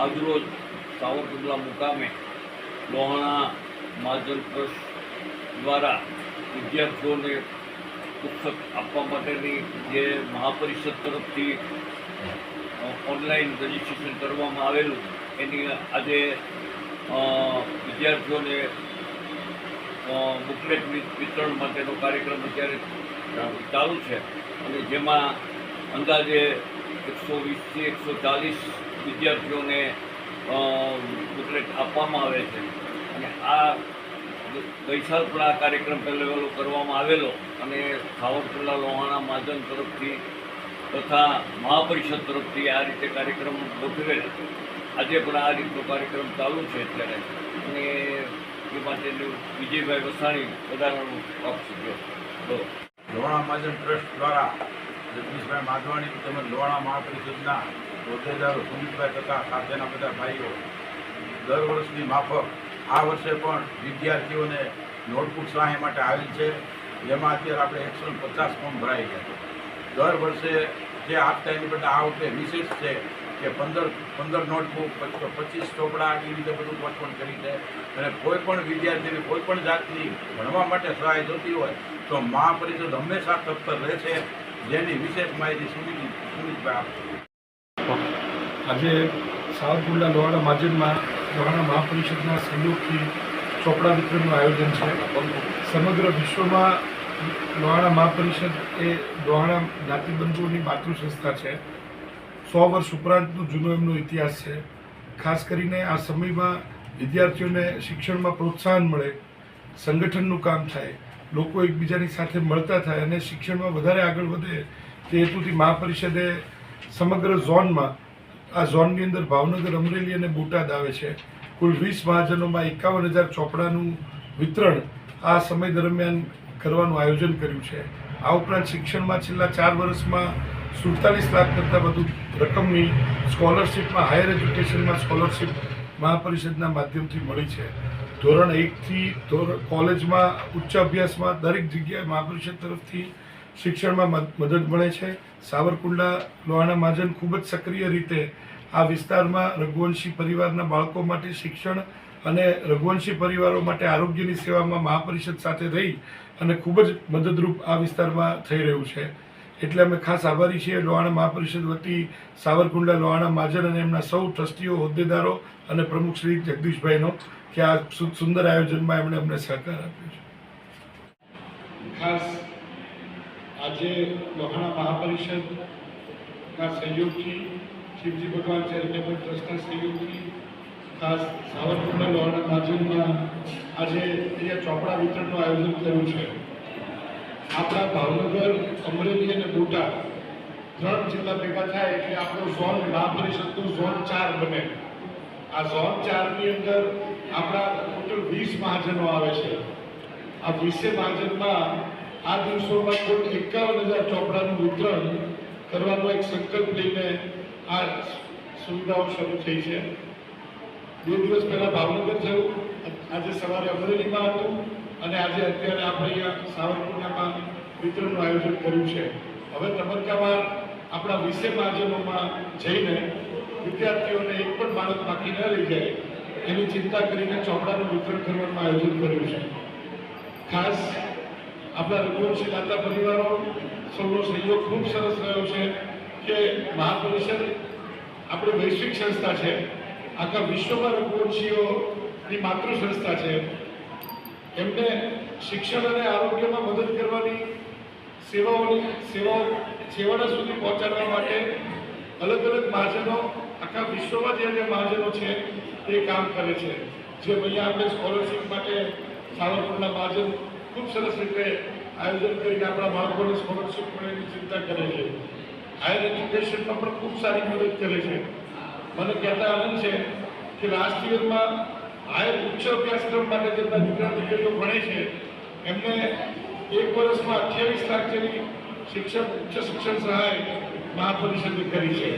આજરોજ સાવરકુંડલા મુકામે લોહાણા મહાજન ટ્રસ્ટ દ્વારા વિદ્યાર્થીઓને પુસ્તક આપવા માટેની જે મહાપરિષદ તરફથી ઓનલાઈન રજીસ્ટ્રેશન કરવામાં આવેલું, એની આજે વિદ્યાર્થીઓને બુકલેટ વિતરણ માટેનો કાર્યક્રમ અત્યારે ચાલુ છે. અને જેમાં અંદાજે એકસો વીસથી એકસો ચાલીસ વિદ્યાર્થીઓને બુકલેટ આપવામાં આવે છે. અને આ ગઈ સાલ પણ આ કાર્યક્રમ પહેલો કરવામાં આવેલો અને સાવરકુંડલા લોહાણા મહાજન તરફથી તથા મહાપરિષદ તરફથી આ રીતે કાર્યક્રમ ગોઠવેલ આજે પણ આ રીતનો કાર્યક્રમ ચાલુ છે અત્યારે. અને એ માટે વિજયભાઈ વસાણી, વધારાનું આપશે લોહાણા મહાજન ટ્રસ્ટ દ્વારા જગદીશભાઈ માધવાણી તેમજ લોહાણા મહાપરિષદના હોદ્દેદારો સુમિતભાઈ તથા સાથેના બધા ભાઈઓ. દર વર્ષની માફક આ વર્ષે પણ વિદ્યાર્થીઓને નોટબુક સહાય માટે આવી છે. જેમાં અત્યારે આપણે એકસો પચાસ ફોર્મ ભરાઈ ગયા છે. દર વર્ષે જે આપતા એની બધા આ વખતે વિશેષ છે કે પંદર પંદર નોટબુક પચીસ ચોપડા એ રીતે બધું પોસ્ટપોન કરી છે. અને કોઈ પણ વિદ્યાર્થીને, કોઈ પણ જાતની ભણવા માટે સહાય જોતી હોય તો મહાપરિષદ હંમેશા તત્પર રહેશે જેની વિશેષ માહિતી સુમિતભાઈ આપશે આજે સાવરકુંડલા લોહાણા માજનમાં લોહાણા મહાપરિષદના સહયોગથી ચોપડા વિતરણનું આયોજન છે. સમગ્ર વિશ્વમાં લોહાણા મહાપરિષદ એ લોહાણા જ્ઞાતિબંધુઓની માતૃ સંસ્થા છે. સો વર્ષ ઉપરાંતનો જૂનો એમનો ઇતિહાસ છે. ખાસ કરીને આ સમયમાં વિદ્યાર્થીઓને શિક્ષણમાં પ્રોત્સાહન મળે, સંગઠનનું કામ થાય. લોકો એકબીજાની સાથે મળતા થાય અને શિક્ષણમાં વધારે આગળ વધે તે હેતુથી મહાપરિષદે સમગ્ર ઝોનમાં, આ ઝોનની અંદર ભાવનગર, અમરેલી અને બોટાદ આવે છે. કુલ વીસ મહાજનોમાં એકાવન હજાર ચોપડાનું વિતરણ આ સમય દરમિયાન કરવાનું આયોજન કર્યું છે. આ ઉપરાંત શિક્ષણમાં છેલ્લા ચાર વર્ષમાં સુડતાલીસ લાખ કરતાં વધુ રકમની સ્કોલરશિપમાં, હાયર એજ્યુકેશનમાં સ્કોલરશિપ મહાપરિષદના માધ્યમથી મળી છે. ધોરણ એકથી ધોરણ કોલેજમાં ઉચ્ચ અભ્યાસમાં દરેક જગ્યાએ મહાપરિષદ તરફથી શિક્ષણમાં મદ- મદદ મળે છે. સાવરકુંડલા, લોહાણા મહાજન ખૂબ જ સક્રિય રીતે આ વિસ્તારમાં રઘુવંશી પરિવારના બાળકો માટે શિક્ષણ અને રઘુવંશી પરિવારો માટે આરોગ્યની સેવામાં મહાપરિષદ સાથે રહી અને ખૂબ જ મદદરૂપ આ વિસ્તારમાં થઈ રહ્યું છે. એટલે અમે ખાસ આભારી છીએ લોહાણા મહાપરિષદ વતી, સાવરકુંડલા, લોહાણા મહાજન અને એમના સૌ ટ્રસ્ટીઓ, હોદ્દેદારો અને પ્રમુખ શ્રી જગદીશભાઈનો. કે આ સુંદર આયોજનમાં એમણે અમને સહકાર આપ્યો છે. ખાસ આજે લોહાણા મહાપરિષદના સહયોગથી શિવજી ભગવાન ચેરિટેબલ ટ્રસ્ટના સહયોગથી ખાસ સાવરકુંડલા લોહાણા માધ્યમમાં આજે અહીંયા ચોપડા વિતરણનું આયોજન કર્યું છે. આપણા ભાવનગર, અમરેલી અને બોટાદ ત્રણ જિલ્લા ભેગા થાય એટલે આપણો ઝોન મહાપરિષદનો ઝોન ચાર બને. આ ઝોન ચારની અંદર આપણા ટોટલ વીસ મહાજનો આવે છે. આ વીસે મહાજનમાં આ દિવસોમાં કુલ એકાવન હજાર ચોપડાનું વિતરણ કરવાનો એક સંકલ્પ લઈને આ સુવિધાઓ શરૂ થઈ છે. બે દિવસ પહેલાં ભાવનગર થયું. આજે સવારે અમરેલીમાં હતું અને આજે અત્યારે આપણે અહીંયા સાવરકુંડલામાં વિતરણનું આયોજન કર્યું છે. હવે તબક્કાવાર આપણા વિષય માધ્યમોમાં જઈને વિદ્યાર્થીઓને એક પણ બાળક બાકી ન રહી જાય, એની ચિંતા કરીને ચોપડાનું વિતરણ કરવાનું આયોજન કર્યું છે. ખાસ આપણા રઘુવંશી દાતા પરિવારો સૌનો સહયોગ ખૂબ સરસ રહ્યો છે કે મહાપરિષદ આપણી વૈશ્વિક સંસ્થા છે, આખા વિશ્વમાં રઘુવંશીઓની માતૃ સંસ્થા છે. એમને શિક્ષણ અને આરોગ્યમાં મદદ કરવાની સેવાઓની સેવાઓ છેવાડા સુધી પહોંચાડવા માટે અલગ અલગ મહાજનો આખા વિશ્વમાં જે જે મહાજનો છે, તે કામ કરે છે. જે અહીંયા આપણે સ્કોલરશીપ માટે સાવરકુંડલા મહાજન ખૂબ સરસ રીતે આયોજન કરીને આપણા બાળકોને સ્કોલરશીપ મળેની ચિંતા કરે છે. હાયર એજ્યુકેશનમાં પણ ખૂબ સારી મદદ કરે છે. મને કહેતા આનંદ છે કે લાસ્ટ યરમાં હાયર ઉચ્ચ અભ્યાસક્રમ માટે જેમના દીકરા દીકરીઓ ભણે છે, એમને એક વર્ષમાં અઠ્યાવીસ લાખ જેવી શિક્ષણ ઉચ્ચ શિક્ષણ સહાય મહાપરિષદે કરી છે.